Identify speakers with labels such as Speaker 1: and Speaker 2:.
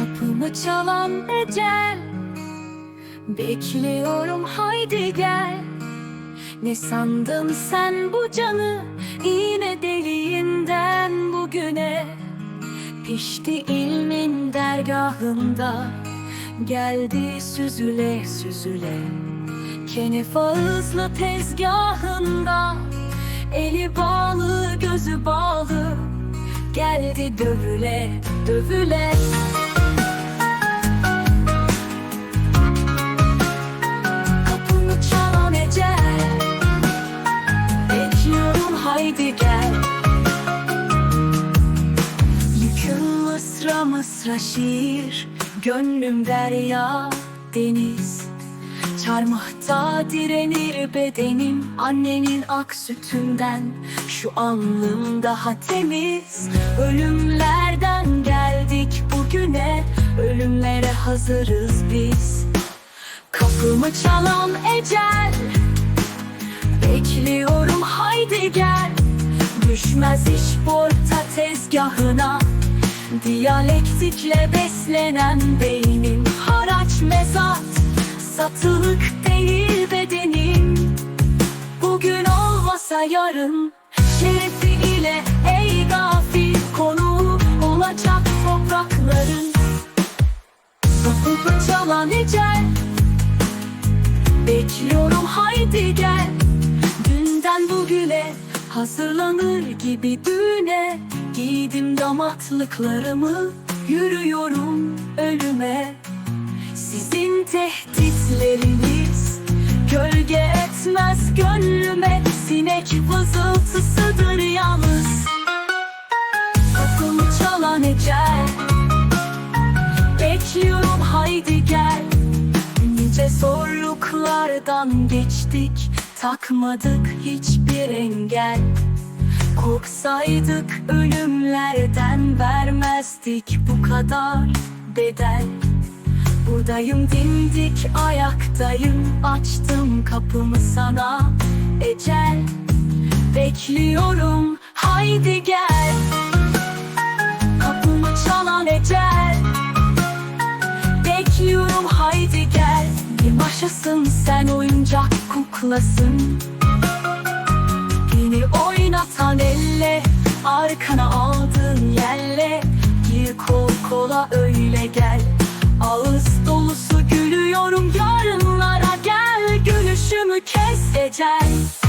Speaker 1: Kapımı çalan ecel. Bekliyorum haydi gel. Ne sandın sen bu canı? Yine deliğinden bugüne. Pişti ilmin dergahında. Geldi süzüle süzüle. Kenef ağızlı tezgahında. Eli bağlı gözü bağlı Geldi dövüle dövüle. Kapımı çalan ecel Bekliyorum haydi gel. Yüküm mısra mısra şiir Gönlüm derya deniz. Çarmıhta direnir bedenim Annenin ak sütünden Şu alnım daha temiz Ölümlerden geldik bugüne. Ölümlere hazırız biz. Kapımı çalan ecel. Bekliyorum haydi gel. Düşmez iş porta tezgahına. Diyalektikle beslenen beynim Haraç mezat. Satılık değil bedenim Bugün olmasa yarın Şerefi ile ey gafil konu Olacak toprakların. Kapımı Bekliyorum haydi gel. Dünden bugüne hazırlanır gibi düğüne Giydim damatlıklarımı Yürüyorum ölüme. Sizin tehditleriniz Gölge etmez gönlüme Sinek vızıltısıdır zorluklardan geçtik Takmadık hiçbir engel. Korksaydık ölümlerden vermezdik bu kadar bedel. Buradayım dimdik ayaktayım Açtım kapımı sana. Ecel Bekliyorum haydi gel kuklasın Beni oynatan elle Arkana aldığın yerle Gir kol kola öyle gel. Ağız dolusu gülüyorum yarınlara gel. Gülüşümü kes ecel